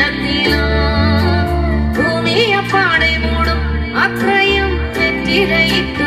இல்லத்திலும் புதிய பாடை மூடும் அக்கறையும் வெற்றிரைக்கு